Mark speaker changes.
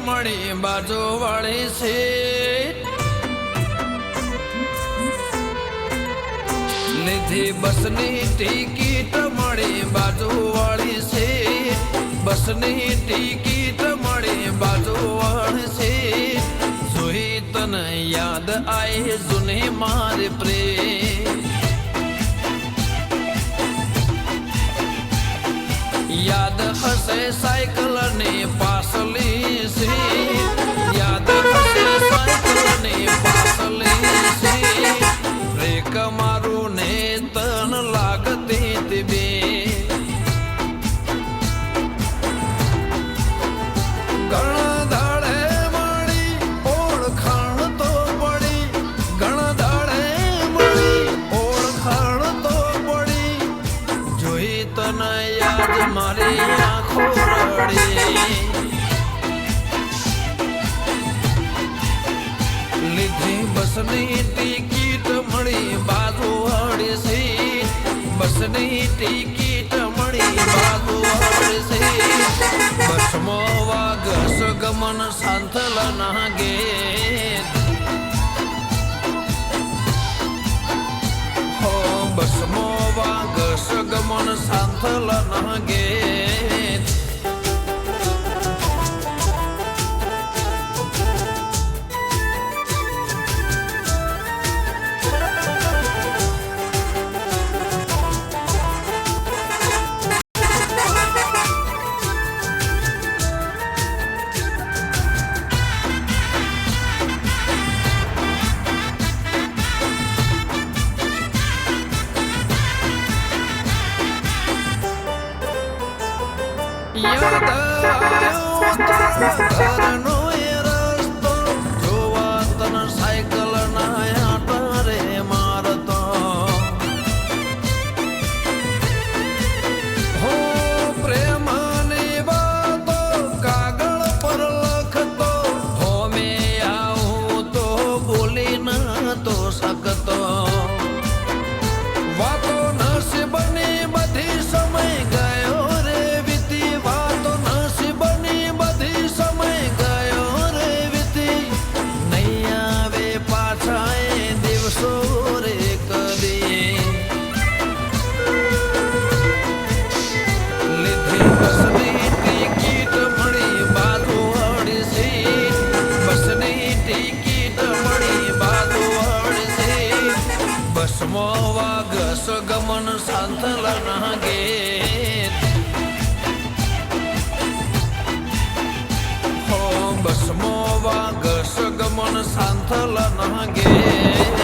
Speaker 1: મળી બાજુ વાળી સીટ લીધી બસની ટિકિટ મળી બાજુ વાળી સીટ બસની ટિકિટ મળી બાજુ વાળી સીટ જોઈ તને યાદ આઈ જૂની મારી પ્રેમ યાદ હશે સાયકલ ની મારું ને તન લાગતી બે મારી આંખો રડી. લીધી બસની ટિકિટ બસમાં વાગસ ગમન સાંથલ ના ગેટ હો બસમો વાગસ ગમન સાંથલ ના Mierda, yo te perdono. ભસ્મો વાગસ ગમન સાંતલન ગીત. હો ભસ્મો વાગસ ગમન સાંતલન ગીત.